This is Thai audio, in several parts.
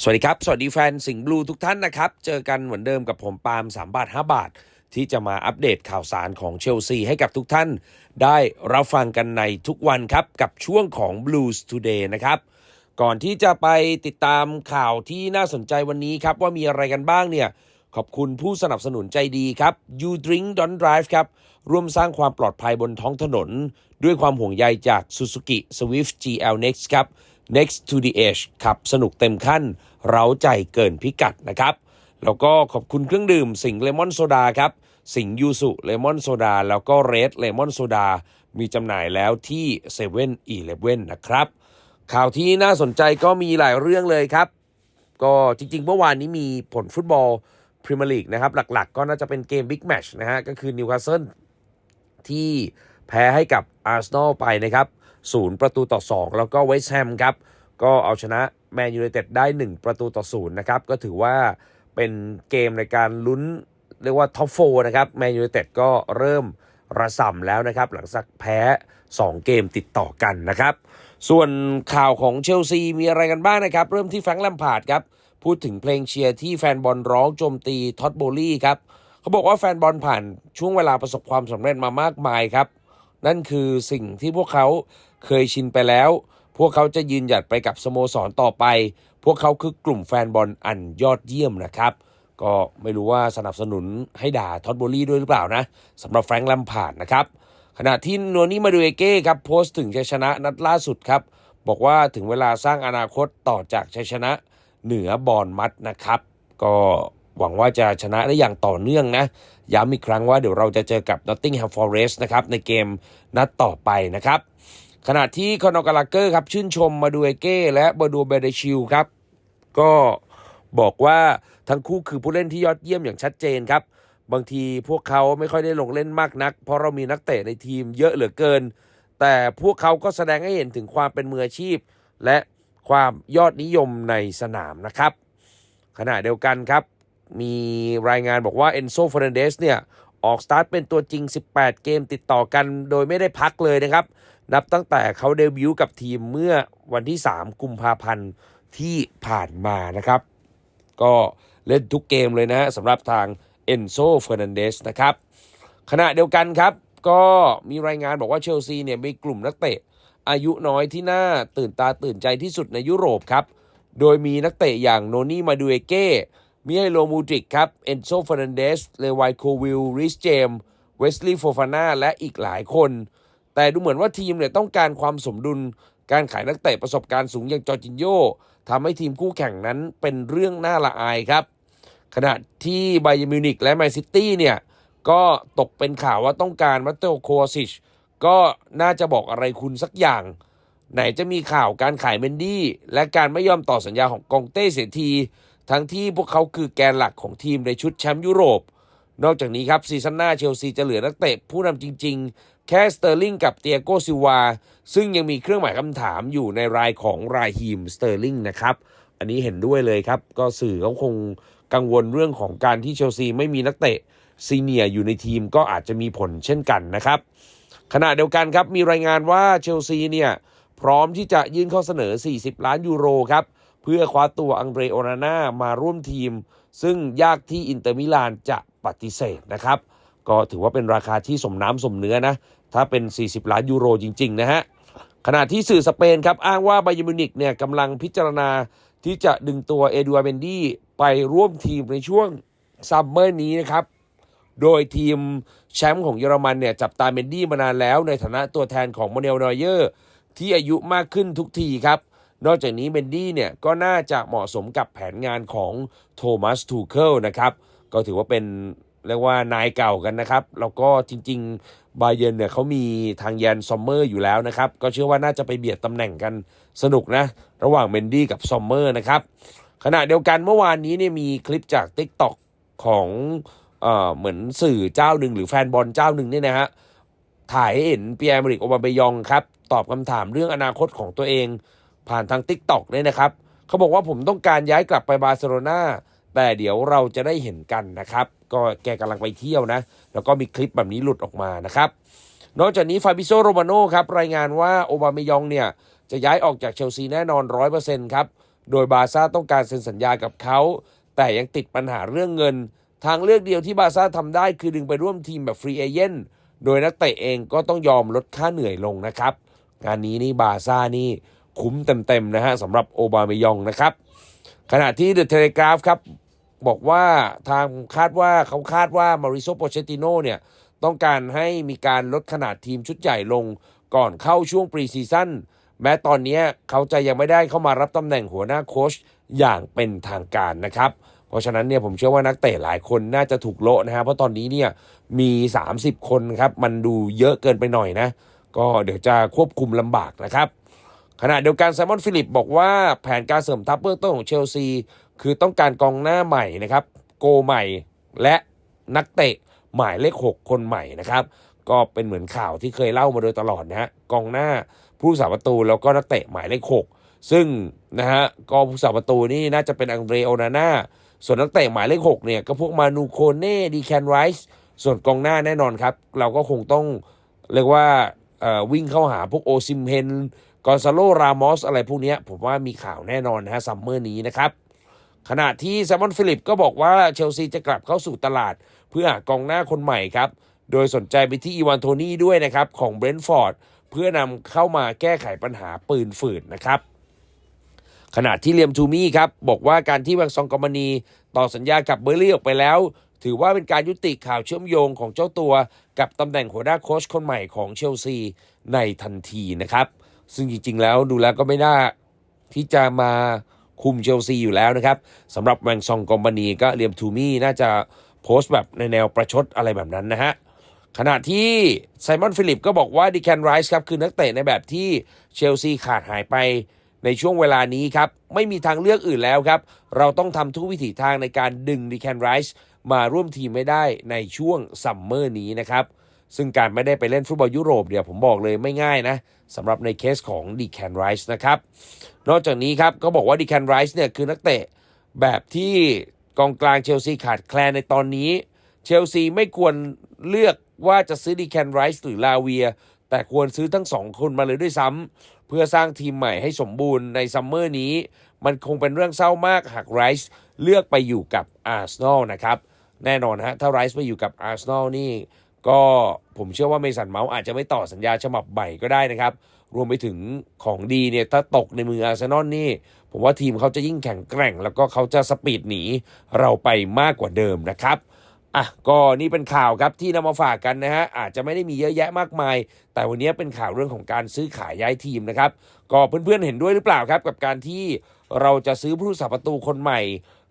สวัสดีครับ สวัสดีแฟนสิงห์บลูทุกท่านนะครับ เจอกันเหมือนเดิมกับผมปาล์ม3บาท 5 บาท ที่จะมาอัปเดตข่าวสารของเชลซีให้กับทุกท่าน ได้รับฟังกันในทุกวันครับ กับช่วงของ Blues Today นะครับ ก่อนที่จะไปติดตามข่าวที่น่าสนใจวันนี้ครับ ว่ามีอะไรกันบ้างเนี่ย ขอบคุณผู้สนับสนุนใจดีครับ You Drink Don't Drive ครับ ร่วมสร้างความปลอดภัยบนท้องถนน ด้วยความห่วงใยจาก Suzuki Swift GL Next ครับ Next to the Edge ขับสนุกเต็มขั้น เร้าใจเกินพิกัดนะครับ แล้วก็ขอบคุณเครื่องดื่มสิงเลมอนโซดาครับ สิงยูสุเลมอนโซดาแล้วก็เรดเลมอนโซดามีจำหน่ายแล้วที่7 e เ e ่ e อเนะครับ ข่าวที่น่าสนใจก็มีหลายเรื่องเลยครับ ก็จริงๆ เมื่อวานนี้มีผลฟุตบอลพรีเมียร์ลีกนะครับ หลักๆ ก็น่าจะเป็นเกมบิ๊กแมชนะฮะ ก็คือนิวคาสเซิลที่แพ้ให้กับอาร์เซนอลไปนะครับ ศูนย์ประตูต่อ 2 แล้วก็เวสต์แฮมครับก็เอาชนะแมนยูไนเต็ดได้ 1 ประตูต่อศูนย์นะครับก็ถือว่าเป็นเกมในการลุ้นเรียกว่าท็อปโฟนะครับแมนยูไนเต็ดก็เริ่มระส่ำแล้วนะครับ หลังจากแพ้ 2 เกมติดต่อกันนะครับ ส่วนข่าวของเชลซีมีอะไรกันบ้างนะครับ เริ่มที่แฟรงค์แลมพาร์ดครับ พูดถึงเพลงเชียร์ที่แฟนบอลร้องโจมตีท็อตโบลี่ครับเขาบอกว่าแฟนบอลผ่านช่วงเวลาประสบความสำเร็จมามากมายครับ นั่นคือสิ่งที่พวกเขา เคยชินไปแล้ว พวกเขาจะยืนหยัดไปกับสโมสรต่อไป พวกเขาคือกลุ่มแฟนบอลอันยอดเยี่ยมนะครับ ก็ไม่รู้ว่าสนับสนุนให้ด่าท็อตโบลี่ด้วยหรือเปล่านะสำหรับแฟรงค์แลมพาร์ดนะครับ ขณะที่โนนี่มาดูเอเก้ครับโพสต์ถึงชัยชนะนัดล่าสุดครับ บอกว่าถึงเวลาสร้างอนาคตต่อจากชัยชนะเหนือบอลมัดนะครับ ก็หวังว่าจะชนะได้อย่างต่อเนื่องนะ ย้ำอีกครั้งว่าเดี๋ยวเราจะเจอกับ Nottingham Forest นะครับ ในเกมนัดต่อไปนะครับ ขณะที่คอนอกาลาเกอร์ครับชื่นชมมาดูเอเก้และบาดูเบเดชิลครับ ก็บอกว่าทั้งคู่คือผู้เล่นที่ยอดเยี่ยมอย่างชัดเจนครับ บางทีพวกเขาไม่ค่อยได้ลงเล่นมากนัก เพราะเรามีนักเตะในทีมเยอะเหลือเกิน แต่พวกเขาก็แสดงให้เห็นถึงความเป็นมืออาชีพ และความยอดนิยมในสนามนะครับ ขณะเดียวกันครับ มีรายงานบอกว่าเอนโซฟ r รนเดสเนี่ยออกสตาร์ทเป็นตัวจริง 18 เกมติดต่อกันโดยไม่ได้พักเลยนะครับ นับตั้งแต่เขาเดบิวต์กับทีมเมื่อวันที่ 3 กุมภาพันธ์ที่ผ่านมานะครับ ก็เล่นทุกเกมเลยนะฮะสำหรับทางเอนโซเฟอร์นันเดสนะครับ ขณะเดียวกันครับ ก็มีรายงานบอกว่าเชลซีเนี่ยมีกลุ่มนักเตะ อายุน้อยที่น่าตื่นตาตื่นใจที่สุดในยุโรปครับ โดยมีนักเตะอย่างโนนี่มาดูเอเก้มิเอโลมูดริกครับ เอนโซเฟอร์นันเดส เลวายโควิล ริสเจม เวสลีย์โฟฟาน่า และอีกหลายคน แต่ดูเหมือนว่าทีมเนี่ยต้องการความสมดุล การขายนักเตะประสบการณ์สูงอย่างจอร์จินโยทำให้ทีมคู่แข่งนั้นเป็นเรื่องน่าละอายครับ ขณะที่ไบเยมิวนิกและแมนซิตี้เนี่ยก็ตกเป็นข่าวว่าต้องการมัตเตโอโคซิชก็น่าจะบอกอะไรคุณสักอย่าง ไหนจะมีข่าวการขายเมนดี้และการไม่ยอมต่อสัญญาของกองเต้เสียที ทั้งที่พวกเขาคือแกนหลักของทีมในชุดแชมป์ยุโรป นอกจากนี้ครับซีซั่นหน้าเชลซีจะเหลือนักเตะผู้นำจริง แค่สเตอร์ลิงกับเตียโกซิวา ซึ่งยังมีเครื่องหมายคำถามอยู่ในรายของรายฮีมสเตอร์ลิงนะครับ อันนี้เห็นด้วยเลยครับ ก็สื่อเขาคงกังวลเรื่องของการที่เชลซีไม่มีนักเตะซีเนียอยู่ในทีมก็อาจจะมีผลเช่นกันนะครับ ขณะเดียวกันครับ มีรายงานว่าเชลซีเนี่ยพร้อมที่จะยื่นข้อเสนอ 40 ล้านยูโรครับ เพื่อคว้าตัวอังเดรโอนาน่ามาร่วมทีม ซึ่งยากที่อินเตอร์มิลานจะปฏิเสธนะครับ ก็ถือว่าเป็นราคาที่สมน้ำสมเนื้อนะ ถ้าเป็น 40 ล้านยูโรจริง ๆ นะฮะ ขณะที่สื่อสเปนครับอ้างว่าไบเยมินิกเนี่ยกำลังพิจารณาที่จะดึงตัวเอดูอาร์เบนดี้ไปร่วมทีมในช่วงซัมเมอร์นี้นะครับ โดยทีมแชมป์ของเยอรมันเนี่ยจับตาเมนดี้มานานแล้ว ในฐานะตัวแทนของโมเนลนอยเยอร์ที่อายุมากขึ้นทุกทีครับนอกจากนี้เมนดี้เนี่ยก็น่าจะเหมาะสมกับแผนงานของโทมัสทูเคิลนะครับ ก็ถือว่าเป็นเรียกว่านายเก่ากันนะครับ แล้วก็จริง บาเยนเนี่ยเขามีทางแยนซอมเมอร์อยู่แล้วนะครับ ก็เชื่อว่าน่าจะไปเบียดตำแหน่งกันสนุกนะ ระหว่างเมนดี้กับซอมเมอร์นะครับ ขณะเดียวกันเมื่อวานนี้เนี่ยมีคลิปจาก t ิ k t o k ของเอ่อเหมือนสื่อเจ้าหนึ่งหรือแฟนบอลเจ้าหนึ่งเนี่ยนะฮะถ่ายให้เห็นเปียร์มริกโอบาเบยองครับ ตอบคำถามเรื่องอนาคตของตัวเอง ผ่านทาง t ิ k t o k เนี่ยนะครับเขาบอกว่าผมต้องการย้ายกลับไปบาร์เซโลนาแต่เดี๋ยวเราจะได้เห็นกันนะครับ ก็แกกำลังไปเที่ยวนะ แล้วก็มีคลิปแบบนี้หลุดออกมานะครับ นอกจากนี้ฟาบิโซโรมาโนครับรายงานว่าโอบาเมยองเนี่ยจะย้ายออกจากเชลซีแน่นอน 100%ครับ โดยบาซ่าต้องการเซ็นสัญญากับเขา แต่ยังติดปัญหาเรื่องเงิน ทางเลือกเดียวที่บาซ่าทำได้คือดึงไปร่วมทีมแบบฟรีเอเจนโดยนักเตะเองก็ต้องยอมลดค่าเหนื่อยลงนะครับ งานนี้นี่บาซ่านี่คุ้มเต็มๆนะฮะสำหรับโอบาเมยองนะครับ ขณะที่เดอะเทเลกราฟครับ บอกว่าทางคาดว่าเขาคาดว่ามาริโซโปเชติโนเนี่ยต้องการให้มีการลดขนาดทีมชุดใหญ่ลงก่อนเข้าช่วงปรีซีซั่นแม้ตอนนี้เขาจะยังไม่ได้เข้ามารับตำแหน่งหัวหน้าโค้ชอย่างเป็นทางการนะครับ เพราะฉะนั้นเนี่ยผมเชื่อว่านักเตะหลายคนน่าจะถูกโละนะฮะเพราะตอนนี้เนี่ยมี 30 คนครับ มันดูเยอะเกินไปหน่อยนะ ก็เดี๋ยวจะควบคุมลำบากนะครับ ขณะเดียวกันไซมอนฟิลิปบอกว่าแผนการเสริมทัพเบื้องต้นของเชลซี คือต้องการกองหน้าใหม่นะครับ โกใหม่และนักเตะหมายเลข 6 คนใหม่นะครับ ก็เป็นเหมือนข่าวที่เคยเล่ามาโดยตลอดนะฮะกองหน้าผู้สาประตูแล้วก็นักเตะหมายเลข 6 ซึ่งนะฮะก็ผู้สาประตูนี่น่าจะเป็นอังเดรโอนาน่าส่วนนักเตะหมายเลข 6 เนี่ยก็พวกมานูโคเน่ดีแคนไรส์ส่วนกองหน้าแน่นอนครับ เราก็คงต้องเรียกว่าวิ่งเข้าหาพวกโอซิมเฮน กอนซาโลรามอสอะไรพวกนี้ผมว่ามีข่าวแน่นอนนะฮะซัมเมอร์นี้นะครับ ขณะที่แซมมอนฟิลิปก็บอกว่าเชลซีจะกลับเข้าสู่ตลาด เพื่อหากองหน้าคนใหม่ครับ โดยสนใจไปที่อีวานโทนี่ด้วยนะครับ ของเบรนท์ฟอร์ดเพื่อนำเข้ามาแก้ไขปัญหาปืนฝืนนะครับขณะที่เลียมทูมี่ครับ บอกว่าการที่วังซองกอมานีต่อสัญญากับเบอร์ลี่ออกไปแล้ว ถือว่าเป็นการยุติข่าวเชื่อมโยงของเจ้าตัว กับตำแหน่งหัวหน้าโค้ชคนใหม่ของเชลซีในทันทีนะครับ ซึ่งจริง ๆ แล้วดูแล้วก็ไม่น่าที่จะมาคุมเชลซีอยู่แล้วนะครับสำหรับแวงซองกอมบานีก็เลียมทูมี่น่าจะโพสต์แบบในแนวประชดอะไรแบบนั้นนะฮะขณะที่ไซมอนฟิลิปก็บอกว่าดิแคนไรส์ครับคือนักเตะในแบบที่เชลซีขาดหายไปในช่วงเวลานี้ครับ ไม่มีทางเลือกอื่นแล้วครับ เราต้องทำทุกวิถีทางในการดึงดิแคนไรส์มาร่วมทีมไม่ได้ในช่วงซัมเมอร์นี้นะครับ ซึ่งการไม่ได้ไปเล่นฟุตบอลยุโรปเดี๋ยวผมบอกเลยไม่ง่ายนะสำหรับในเคสของดีแคนไรส์นะครับ นอกจากนี้ครับก็บอกว่าดีแคนไรส์เนี่ยคือนักเตะแบบที่กองกลางเชลซีขาดแคลนในตอนนี้ เชลซีไม่ควรเลือกว่าจะซื้อดีแคนไรส์หรือลาเวีย แต่ควรซื้อทั้งสองคนมาเลยด้วยซ้ำเพื่อสร้างทีมใหม่ให้สมบูรณ์ในซัมเมอร์นี้ มันคงเป็นเรื่องเศร้ามากหากไรส์เลือกไปอยู่กับอาร์เซนอลนะครับ แน่นอนฮะถ้าไรส์ไปอยู่กับอาร์เซนอลนี่ ก็ผมเชื่อว่าเมสันเมาส์อาจจะไม่ต่อสัญญาฉบับใหม่ก็ได้นะครับ รวมไปถึงของดีเนี่ยถ้าตกในมืออาร์เซนอลนี่ ผมว่าทีมเขาจะยิ่งแข็งแกร่ง แล้วก็เขาจะสปีดหนีเราไปมากกว่าเดิมนะครับอะก็นี่เป็นข่าวครับที่นำมาฝากกันนะฮะอาจจะไม่ได้มีเยอะแยะมากมาย แต่วันนี้เป็นข่าวเรื่องของการซื้อขายย้ายทีมนะครับ ก็เพื่อนๆเห็นด้วยหรือเปล่าครับ กับการที่เราจะซื้อผู้สาประตูคนใหม่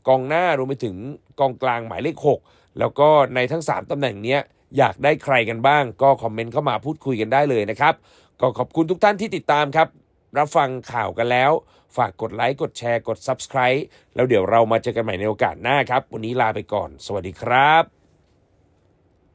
กองหน้ารวมไปถึงกองกลางหมายเลข 6 แล้วก็ในทั้ง 3ตำแหน่งเนี้ย อยากได้ใครกันบ้าง ก็คอมเมนต์เข้ามาพูดคุยกันได้เลยนะครับ ก็ขอบคุณทุกท่านที่ติดตามครับ รับฟังข่าวกันแล้ว ฝากกดไลค์กดแชร์กด Subscribe แล้วเดี๋ยวเรามาเจอกันใหม่ในโอกาสหน้าครับ วันนี้ลาไปก่อน สวัสดีครับ